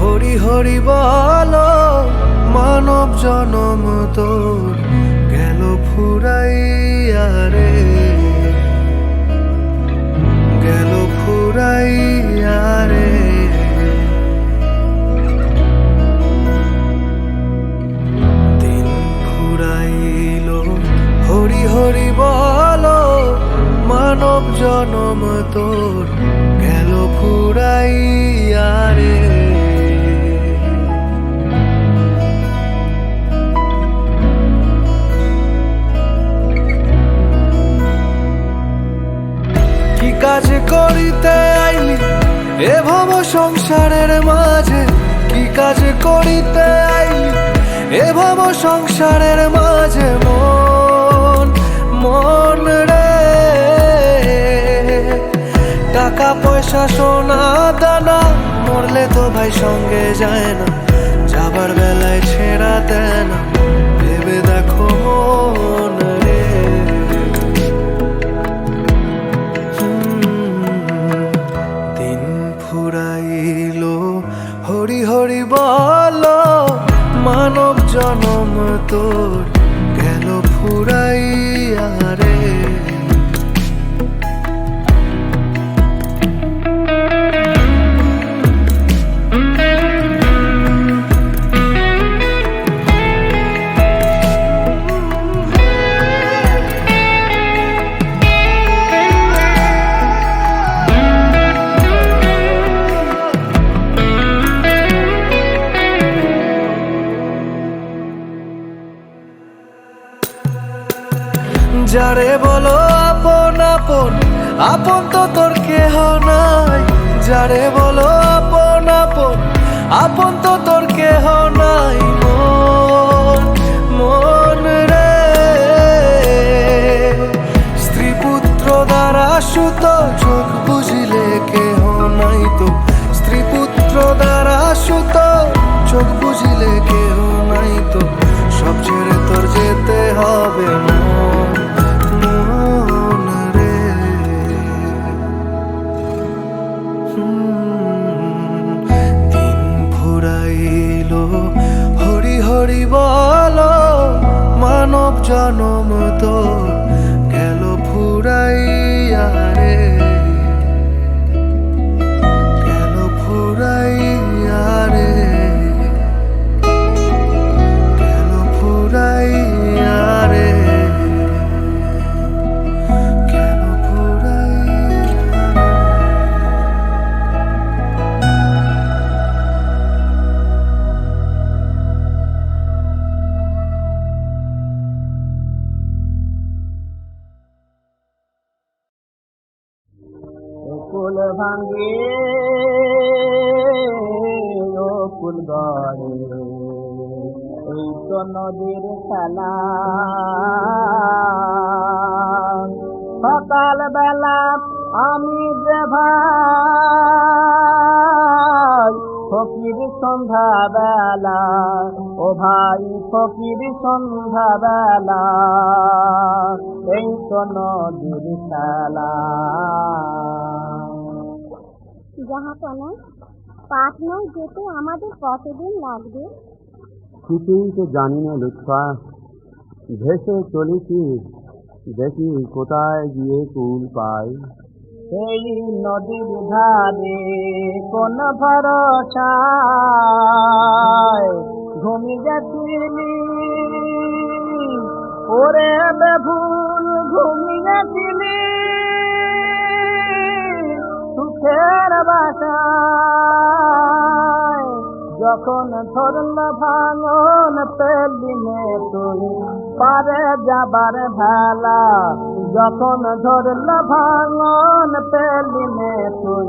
Hari Hari বল, মানব জনম তোর গেল ফুরাইয়া রে। গেল ফুরাইয়া রে। দিন ফুরাইল হরি হরি বল, মানব জনম তোর ফুরাইয়া রে কি কাজ করিতে আইলি সংসারের মাঝে? কি কাজ করিতে আইলি সংসারের মাঝে? মন পয়সা, সোনা, দানা, মরলে তো ভাই সঙ্গে যায় না। যাবার বেলায় ছেড়া দেয় না। ভেবে দেখো দিন ফুরাইল, হরি হরি বল, মানব জনম তোর সকাল বেলা আমি যে ভাই ফকির সন্ধ্যা বেলা ও ভাই ফকির সন্ধ্যা বেলা এই তো নদীর খেলা। জাহাপনা পাঠ নয় যেতে আমাদের কতদিন লাগবে? কিছুই তো জানি না লুৎফা ভেসে চলেছি, দেখি কোথায় গিয়ে কুল পাই। এই নদীর ধারে কোন ভরসায় ঘুমি গেছিলি? ওরে বেভুল ঘুমি গেছিলি? যখন ধরল ভাঙন পেলিনে তুই, পারে যাবার ভেলা যখন ধরল ভাঙন পেলিনে তুই,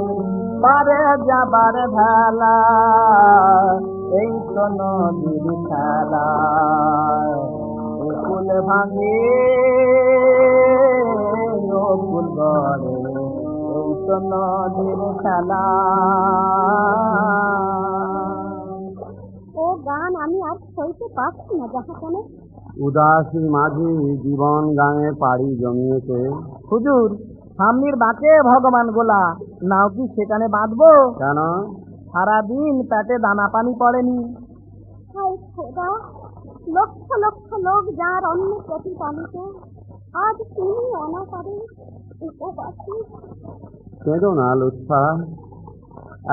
পারে যাবার ভেলা এই তো নদীর খেলা ফুল ভাঙে কুল গড়ে। এই তো নদীর খেলা। গান আমি আর সইতে পারছি না জাহাপনা উদাসী মাঝি জীবন গাঙে পাড়ি জমিয়েছে। হুজুর সামনের বাঁকে ভগবান গোলা নাও কি সেখানে বাঁধবো? কেন? সারাদিন পেটে দানা পানি পড়েনি। হায় খোদা লক্ষ লক্ষ লোক যার অন্য প্রতিপালিত আজ তিনি অনাকারে উপবাসী। কেঁদো না লুৎফা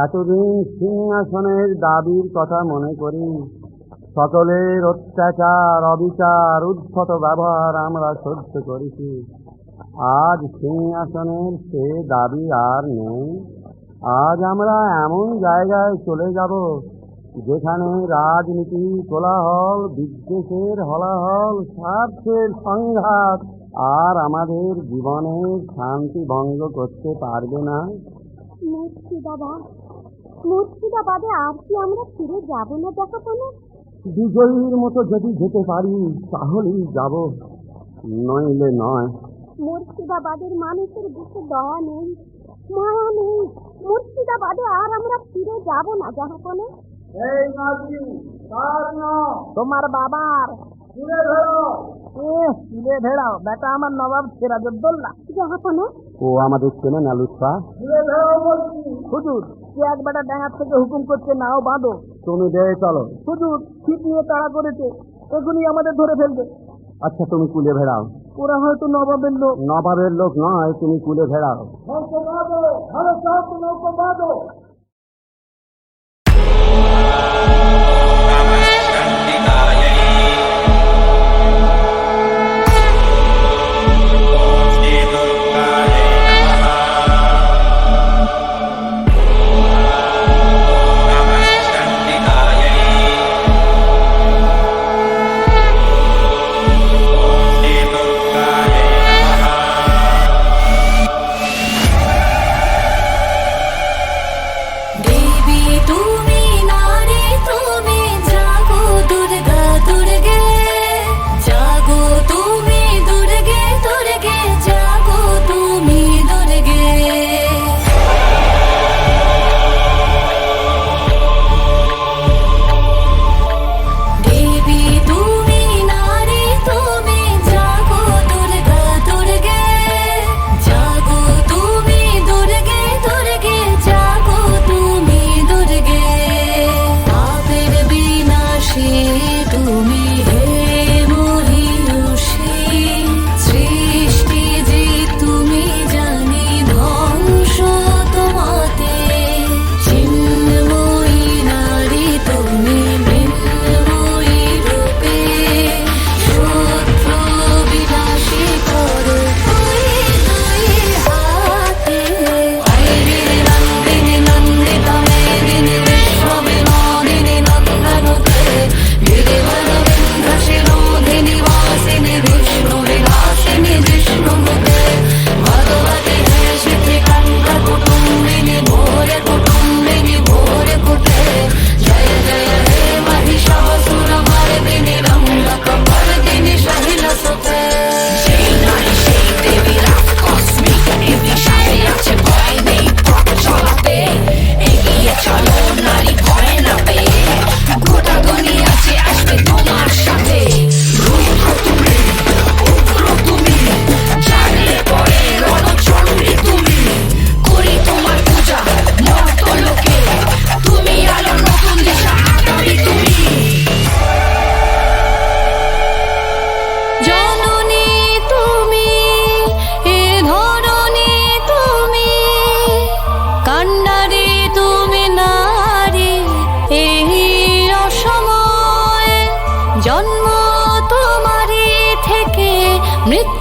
এতদিন সিংহাসনের দাবির কথা মনে করি। সকলের অত্যাচার, অবিচার উদ্ধত ব্যবহার আমরা সহ্য করেছি। আজ সিংহাসনের সে দাবি আর নেই। আজ আমরা এমন জায়গায় চলে যাব যেখানে রাজনীতি, কোলাহল, বিদ্বেষের হলাহল, স্বার্থের সংঘাত আর আমাদের জীবনের শান্তি ভঙ্গ করতে পারবে না। মুর্শিদাবাদ, মুর্শিদাবাদে আর কি আমরা ফিরে যাব না জাহাপনা বিজয়ীর মতো যদি যেতে পারি তাহলেই যাব। নইলে নয়। মুর্শিদাবাদের মানুষের বুকে দয়া নেই। মায়া নেই। মুর্শিদাবাদে আর আমরা ফিরে যাব না জাহাপনা এই নাজি তোমার বাবার। তুলে ভেড়াও বেটা আমার নবাব সিরাজউদ্দৌলা। জাহাপনা ও আমাদের চেনে না লুৎফা। হুজুর কে এক বেটা থেকে হুকুম করছে নাও বাঁধো। তুমি দেয় চলো। হুজুর ঠিক নিয়ে তাড়া করেছে এখনই আমাদের ধরে ফেলবে। আচ্ছা তুমি কুলে ভেড়াও। ওরা হয়তো নবাবের লোক। নবাবের লোক নয় তুমি কুলে ভেড়াও। মৃত্যু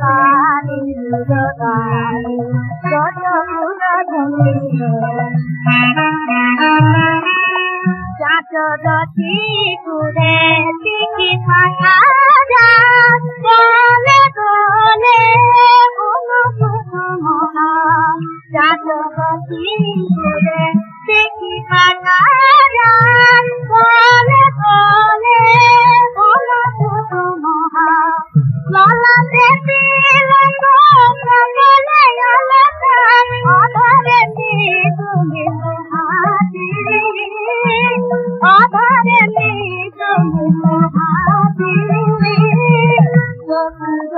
پاڻي لڳائي چلو لڳي چاچو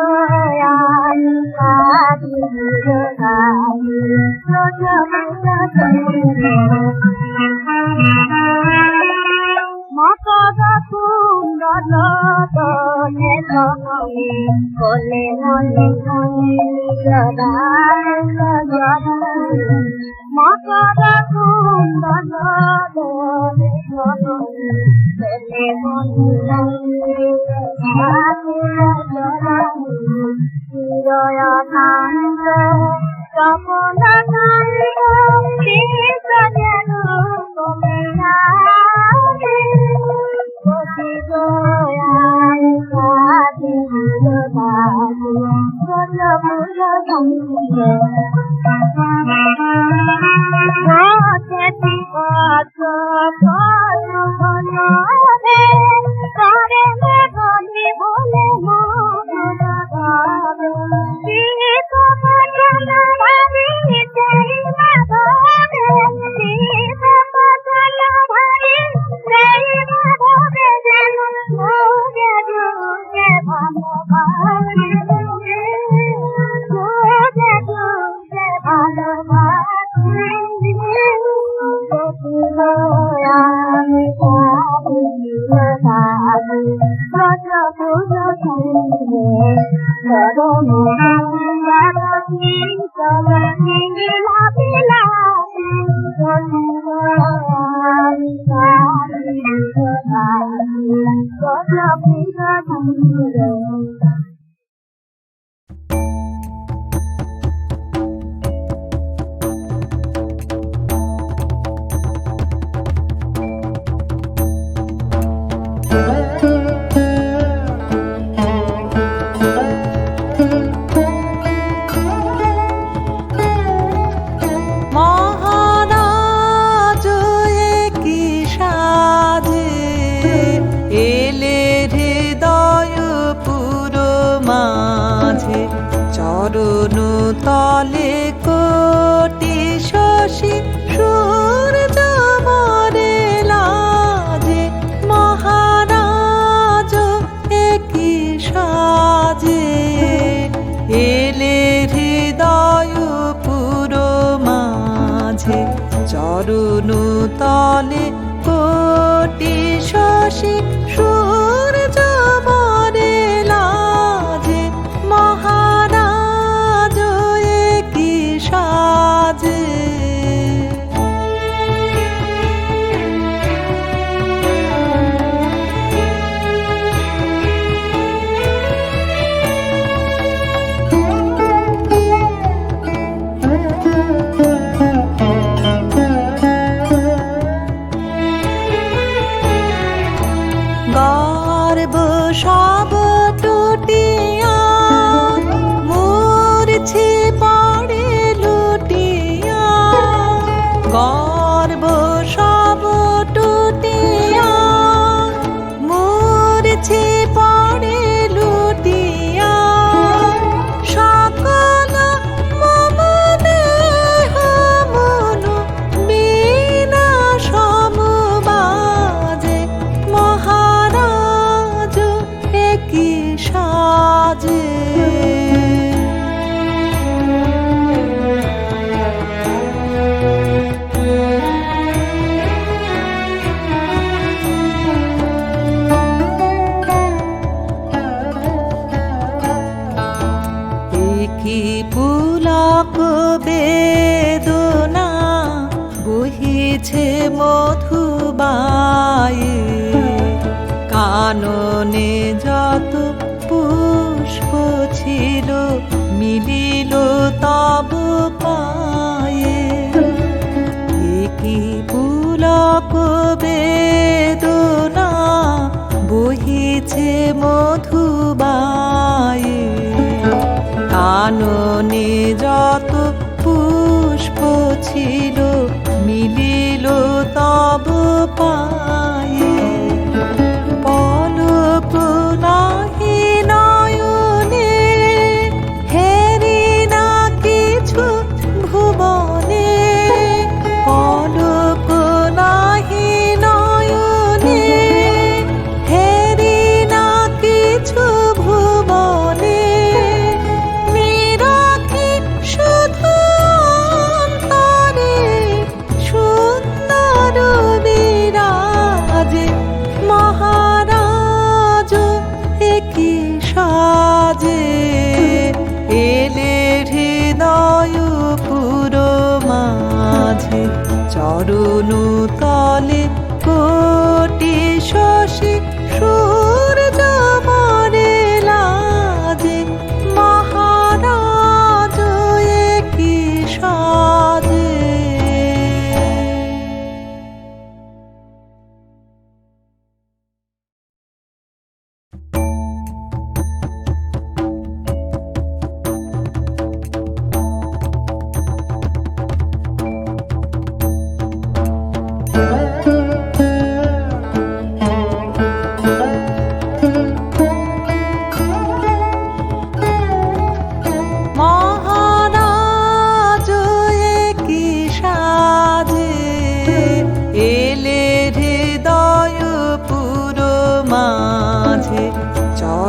का 사부, 버텨 부족한데, মিছে মধুবায়ে। কাননে যত পুষ্প ছিল, মিলিল তব পায়ে। কি পুলক বেদনা বহিছে মধুবায়ে। কাননে পা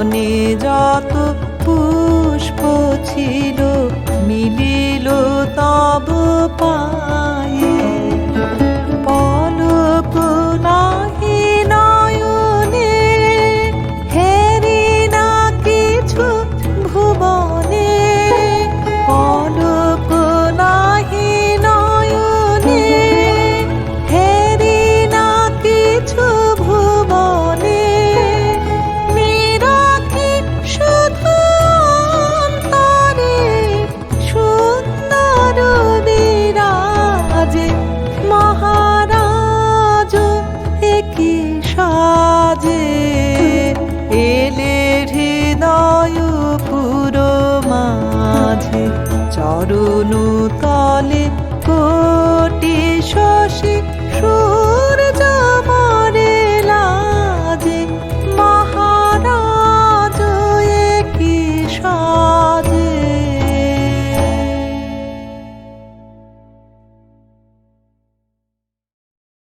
মনে